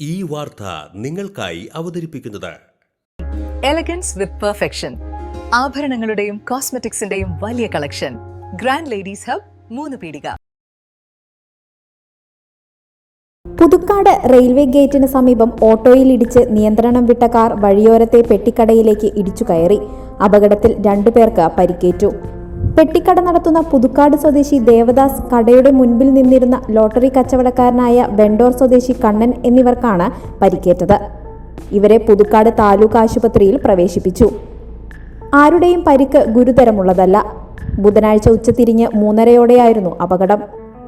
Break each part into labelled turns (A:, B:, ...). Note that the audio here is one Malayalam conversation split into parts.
A: ഈ വാർത്ത നിങ്ങൾക്കായി അവതരിപ്പിക്കുന്നത്.
B: എലഗൻസ് വിത്ത് പെർഫെക്ഷൻ ആഭരണങ്ങളുടെയും കോസ്മെറ്റിക്സിന്റെയും വലിയ കളക്ഷൻ ഗ്രാൻഡ് ലേഡീസ് ഹബ് മൂന്ന് പീടിക.
C: പുതുക്കാട് റെയിൽവേ ഗേറ്റിന് സമീപം ഓട്ടോയിൽ ഇടിച്ച് നിയന്ത്രണം വിട്ട കാർ വഴിയോരത്തെ പെട്ടിക്കടയിലേക്ക് ഇടിച്ചു കയറി. അപകടത്തിൽ രണ്ടുപേർക്ക് പരിക്കേറ്റു. പെട്ടിക്കട നടത്തുന്ന പുതുക്കാട് സ്വദേശി ദേവദാസ് കടയുടെ മുൻപിൽ നിന്നിരുന്ന ലോട്ടറി കച്ചവടക്കാരനായ വെണ്ടോർ സ്വദേശി കണ്ണൻ എന്നിവർക്കാണ് പരിക്കേറ്റത്. ഇവരെ പുതുക്കാട് താലൂക്ക് ആശുപത്രിയിൽ പ്രവേശിപ്പിച്ചു. ആരുടെയും പരിക്ക് ഗുരുതരമുള്ളതല്ല. ബുധനാഴ്ച ഉച്ചതിരിഞ്ഞ് മൂന്നരയോടെയായിരുന്നു അപകടം.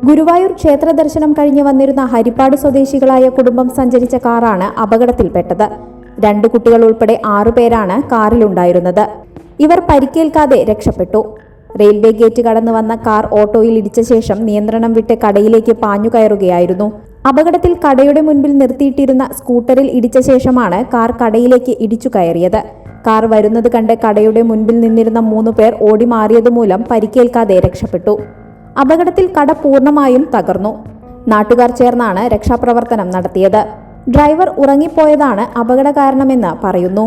C: ഗുരുവായൂർ ക്ഷേത്ര ദർശനം കഴിഞ്ഞ് വന്നിരുന്ന ഹരിപ്പാട് സ്വദേശികളായ കുടുംബം സഞ്ചരിച്ച കാറാണ് അപകടത്തിൽപ്പെട്ടത്. രണ്ട് കുട്ടികൾ ഉൾപ്പെടെ ആറുപേരാണ് കാറിലുണ്ടായിരുന്നത്. ഇവർ പരിക്കേൽക്കാതെ രക്ഷപ്പെട്ടു. റെയിൽവേ ഗേറ്റ് കടന്നു വന്ന കാർ ഓട്ടോയിൽ ഇടിച്ച ശേഷം നിയന്ത്രണം വിട്ട് കടയിലേക്ക് പാഞ്ഞു കയറുകയായിരുന്നു. അപകടത്തിൽ കടയുടെ മുൻപിൽ നിർത്തിയിട്ടിരുന്ന സ്കൂട്ടറിൽ ഇടിച്ച ശേഷമാണ് കാർ കടയിലേക്ക് ഇടിച്ചു കയറിയത്. കാർ വരുന്നത് കണ്ട് കടയുടെ മുൻപിൽ നിന്നിരുന്ന മൂന്ന് പേർ ഓടി മാറിയതുമൂലം പരിക്കേൽക്കാതെ രക്ഷപ്പെട്ടു. അപകടത്തിൽ കട പൂർണമായും തകർന്നു. നാട്ടുകാർ ചേർന്നാണ് രക്ഷാപ്രവർത്തനം നടത്തിയത്. ഡ്രൈവർ ഉറങ്ങിപ്പോയതാണ് അപകട കാരണമെന്ന് പറയുന്നു.